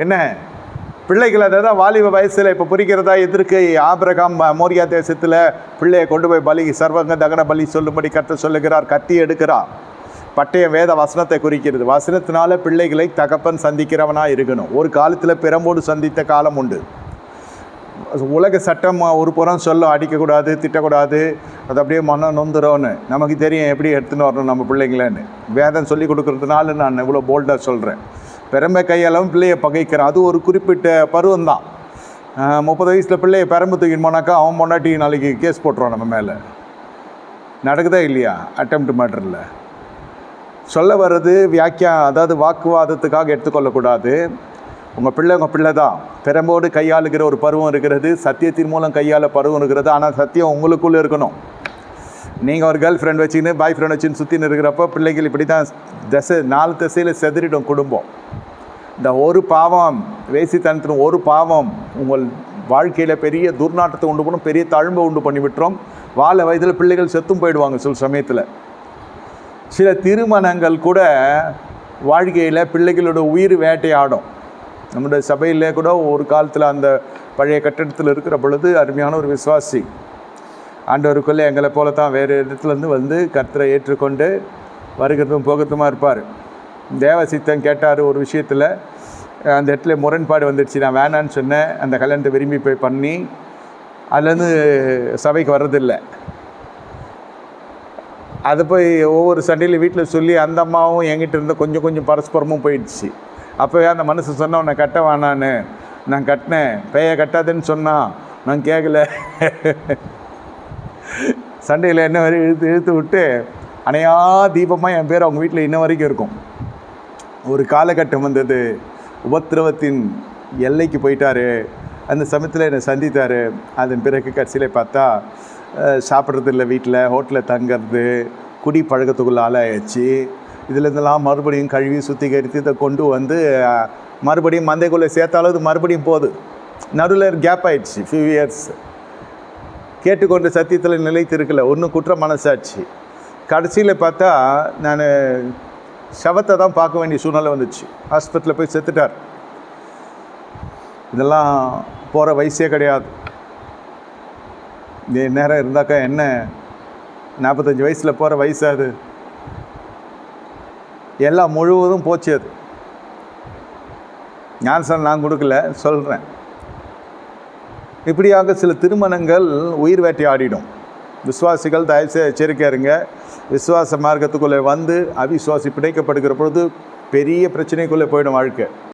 என்ன? பிள்ளைகள் அதை தான் வாலிப வயசில் இப்போ புரிக்கிறதா எதிர்க்கு ஆபிரகாம் ம- மோரியா தேசத்தில் பிள்ளையை கொண்டு போய் பலி சர்வங்க தகன பலி சொல்லும்படி கற்று சொல்லுகிறார் கத்தி எடுக்கிறார். பட்டய வேத வசனத்தை குறிக்கிறது. வசனத்தினால பிள்ளைகளை தகப்பன் சந்திக்கிறவனாக இருக்கணும். ஒரு காலத்தில் பிறம்போடு சந்தித்த காலம் உண்டு. உலக சட்டம் ஒரு புறம் சொல்லும் அடிக்கக்கூடாது திட்டக்கூடாது அது அப்படியே மனம் நொந்துடும்னு நமக்கு தெரியும் எப்படி எடுத்துன்னு வரணும் நம்ம பிள்ளைங்களேன்னு. வேதம் சொல்லி கொடுக்கறதுனால நான் இவ்வளோ போல்டாக சொல்கிறேன் பெரம்பை கையளவும் பிள்ளையை பகைக்கிறான். அது ஒரு குறிப்பிட்ட பருவம் தான் முப்பது வயசில் பிள்ளையை பெரம்பு தூக்கின்னு போனாக்கா அவன் பொண்டாட்டி நாளைக்கு கேஸ் போட்டுருவான் நம்ம மேலே. நடக்குதா இல்லையா? அட்டம்ப்ட் மர்டரில் சொல்ல வர்றது வியாக்கியா அதாவது வாக்குவாதத்துக்காக எடுத்துக்கொள்ளக்கூடாது. உங்கள் பிள்ளை உங்கள் பிள்ளை தான். பெரம்போடு கையாளுகிற ஒரு பருவம் இருக்கிறது. சத்தியத்தின் மூலம் கையாள பருவம் இருக்கிறது. ஆனால் சத்தியம் உங்களுக்குள்ளே இருக்கணும். நீங்கள் ஒரு கேர்ள் ஃப்ரெண்ட் வச்சுக்கின்னு பாய் ஃப்ரெண்ட் வச்சுன்னு சுற்றின்னு இருக்கிறப்போ பிள்ளைகள் இப்படி தான் தசை நாலு திசையில் செதறிடும் குடும்பம். இந்த ஒரு பாவம் வேசித்தனத்தின் ஒரு பாவம் உங்கள் வாழ்க்கையில் பெரிய துர்நாற்றத்தை உண்டு பண்ணும் பெரிய தழும்பை உண்டு பண்ணி விட்டுரும். வாழ வயதில் பிள்ளைகள் செத்தும் போயிடுவாங்க சில சமயத்தில். சில திருமணங்கள் கூட வாழ்க்கையில் பிள்ளைகளோட உயிர் வேட்டையாடும். நம்முடைய சபையிலே கூட ஒரு காலத்தில் அந்த பழைய கட்டடத்தில் இருக்கிற பொழுது அருமையான ஒரு விசுவாசி ஆண்டவருக்குள்ளே எங்களை போல தான் வேறு இடத்துலேருந்து வந்து கர்த்தரை ஏற்றுக்கொண்டு வருகிறதும் போகிறதுமாக இருப்பார். தேவசித்தம் கேட்டார் ஒரு விஷயத்தில் அந்த இடத்துல முரண்பாடு வந்துடுச்சு நான் வேணான்னு சொன்னேன் அந்த கல்யாணத்தை விரும்பி போய் பண்ணி அதுலேருந்து சபைக்கு வர்றதில்லை. அதை போய் ஒவ்வொரு சண்டையில் வீட்டில் சொல்லி அந்த அம்மாவும் என்கிட்ட இருந்த கொஞ்சம் கொஞ்சம் பரஸ்பரமும் போயிடுச்சு. அப்போவே அந்த மனசு சொன்ன உன்னை கட்ட வேணான்னு. நான் கட்டினேன். பேய கட்டாதுன்னு சொன்னான் நான் கேட்கல சண்டையில் என்ன வரை இழுத்து இழுத்து விட்டு அணையா தீபமாக என் பேர் அவங்க வீட்டில் இன்ன வரைக்கும் இருக்கும். ஒரு காலகட்டம் வந்தது. உபத்திரவத்தின் எல்லைக்கு போயிட்டாரு. அந்த சமயத்தில் என்னை சந்தித்தார். அதன் பிறகு கடைசியில் பார்த்தா சாப்பிட்றது இல்லை வீட்டில் ஹோட்டலில் தங்கிறது குடி பழக்கத்துக்குள்ள ஆளாயிடுச்சு இதுலேருந்தெல்லாம் மறுபடியும் கழுவி சுத்திகரித்து இதை கொண்டு வந்து மறுபடியும் மந்தைக்குள்ளே சேர்த்தாலும் இது மறுபடியும் போகுது. நடுவில் கேப் ஆயிடுச்சு ஃபியூ இயர்ஸ் கேட்டுக்கொண்டு சத்தியத்தில் நிலைத்திருக்கல. ஒன்றும் குற்ற மனசாட்சி. கடைசியில் பார்த்தா நான் சவத்தை தான் பார்க்க வேண்டிய சூழ்நிலை வந்துச்சு. ஹாஸ்பிட்டலில் போய் செத்துட்டார். இதெல்லாம் போகிற வயசே கிடையாது. நீ நேரம் இருந்தாக்கா என்ன? நாற்பத்தஞ்சு வயசில் போகிற வயசு அது. எல்லாம் முழுவதும் போச்சு அது. ஞானசன் நான் கொடுக்கல சொல்கிறேன் இப்படியாக சில திருமணங்கள் உயிர் வேட்டையாடிடும் விசுவாசிகள் தயவுசெய்து எச்சரிக்கையா இருங்க. விசுவாச மார்க்கத்துக்குள்ளே வந்து அவிசுவாசி பிணைக்கப்படுகிற பொழுது பெரிய பிரச்சனைக்குள்ளே போயிடும் வாழ்க்கை.